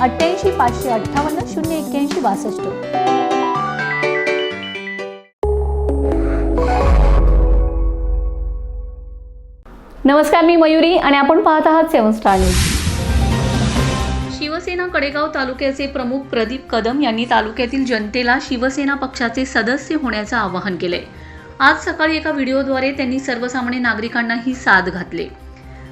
अठ्ठ्याऐंशी पाचशे अठ्ठावन्न शून्य एक्क्याऐंशी बासष्ट. नमस्कार मी मयुरी आणि आपण पाहत आहात seven star news. Shivsena Kadegaon तालुक्याचे प्रमुख प्रदीप कदम यांनी तालुक्यातील जनतेला शिवसेना पक्षाचे सदस्य होण्याचं आवाहन केलंय. आज सकाळी एका व्हिडिओद्वारे त्यांनी सर्वसामान्य नागरिकांना ही साथ घातली.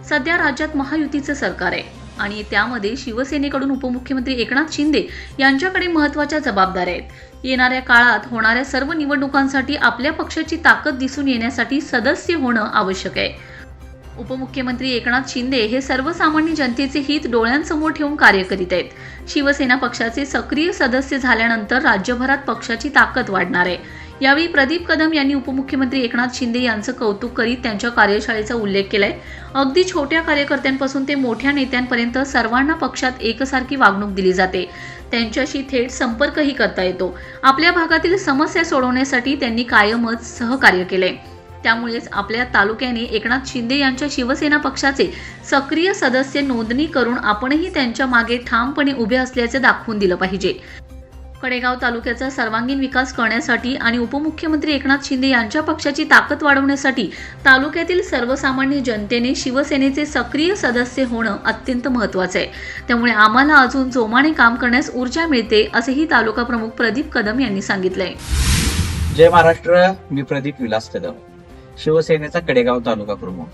सध्या राज्यात महायुतीचं सरकार आहे. आणि त्यामध्ये शिवसेनेकडून उपमुख्यमंत्री एकनाथ शिंदे यांच्याकडे महत्त्वाच्या जबाबदाऱ्या आहेत. येणाऱ्या काळात होणाऱ्या सर्व निवडणुकांसाठी आपल्या पक्षाची ताकद दिसून येण्यासाठी सदस्य होणं आवश्यक आहे. उपमुख्यमंत्री एकनाथ शिंदे हे सर्वसामान्य जनतेचे हित डोळ्यांसमोर ठेवून कार्य करीत आहेत. शिवसेना पक्षाचे सक्रिय सदस्य झाल्यानंतर राज्यभरात पक्षाची ताकद वाढणार आहे. यावेळी प्रदीप कदम यांनी उपमुख्यमंत्री एकनाथ शिंदे यांचं कौतुक करीत त्यांच्या कार्यशाळेचा उल्लेख केलाय. अगदी छोट्या कार्यकर्त्यांपासून ते मोठ्या नेत्यांपर्यंत सर्वांना पक्षात एकसारखी वागणूक दिली जाते. त्यांच्याशी थेट संपर्कही करता येतो. आपल्या भागातील समस्या सोडवण्यासाठी त्यांनी कायमच सहकार्य केले त्यामुळेच आपल्या तालुक्याने एकनाथ शिंदे यांच्या शिवसेना पक्षाचे सक्रिय सदस्य नोंदणी करून आपणही त्यांच्या मागे ठामपणे उभे असल्याचे दाखवून दिलं पाहिजे. कडेगाव तालुक्याचा सर्वांगीण विकास करण्यासाठी आणि उपमुख्यमंत्री एकनाथ शिंदे यांच्या पक्षाची ताकद वाढवण्यासाठी तालुक्यातील सर्वसामान्य जनतेने शिवसेनेचे सक्रिय सदस्य होणं अत्यंत महत्त्वाचं आहे. त्यामुळे आम्हाला अजून जोमाने काम करण्यास ऊर्जा मिळते असेही तालुका प्रमुख प्रदीप कदम यांनी सांगितलंय. जय महाराष्ट्र मी प्रदीप विलास कदम शिवसेनेचा कडेगाव तालुका प्रमुख.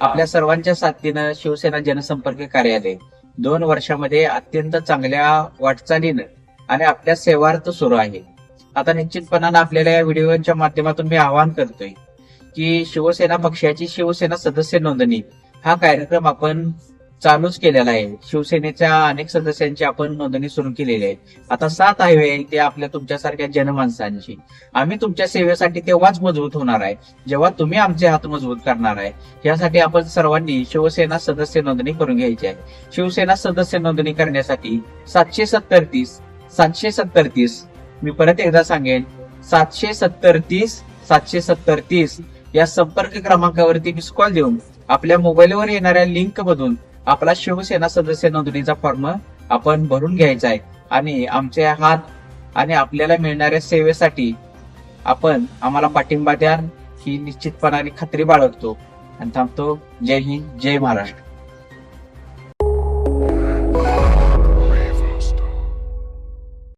आपल्या सर्वांच्या साथीनं शिवसेना जनसंपर्क कार्यालय दोन वर्षामध्ये अत्यंत चांगल्या वाटचालीनं आणि आपल्या सेवार्थ सुरू आहे. आता निश्चितपणानं आपल्याला या व्हिडिओच्या माध्यमातून मी आवाहन करतोय की शिवसेना पक्षाची शिवसेना सदस्य नोंदणी हा कार्यक्रम आपण चालूच केलेला आहे. शिवसेनेच्या अनेक सदस्यांची आपण नोंदणी सुरू केलेली आहे. आता सात आहे ते आपल्या तुमच्यासारख्या जनमानसांची. आम्ही तुमच्या सेवेसाठी तेव्हाच मजबूत होणार आहे जेव्हा तुम्ही आमचे हात मजबूत करणार आहे. यासाठी आपण सर्वांनी शिवसेना सदस्य नोंदणी करून घ्यायची आहे. शिवसेना सदस्य नोंदणी करण्यासाठी सातशे सत्तर तीस सातशे सत्तर तीस. मी परत एकदा सांगेन सातशे सत्तर तीस सातशे सत्तर तीस या संपर्क क्रमांकावरती मिस कॉल देऊन आपल्या मोबाईलवर येणाऱ्या लिंक मधून आपला शिवसेना सदस्य नोंदणीचा फॉर्म आपण भरून घ्यायचा आहे. आणि आमचे हात आणि आपल्याला मिळणाऱ्या सेवेसाठी आपण आम्हाला पाठिंबा द्या ही निश्चितपणाने खात्री बाळगतो. आणि थांबतो. जय हिंद जय महाराष्ट्र.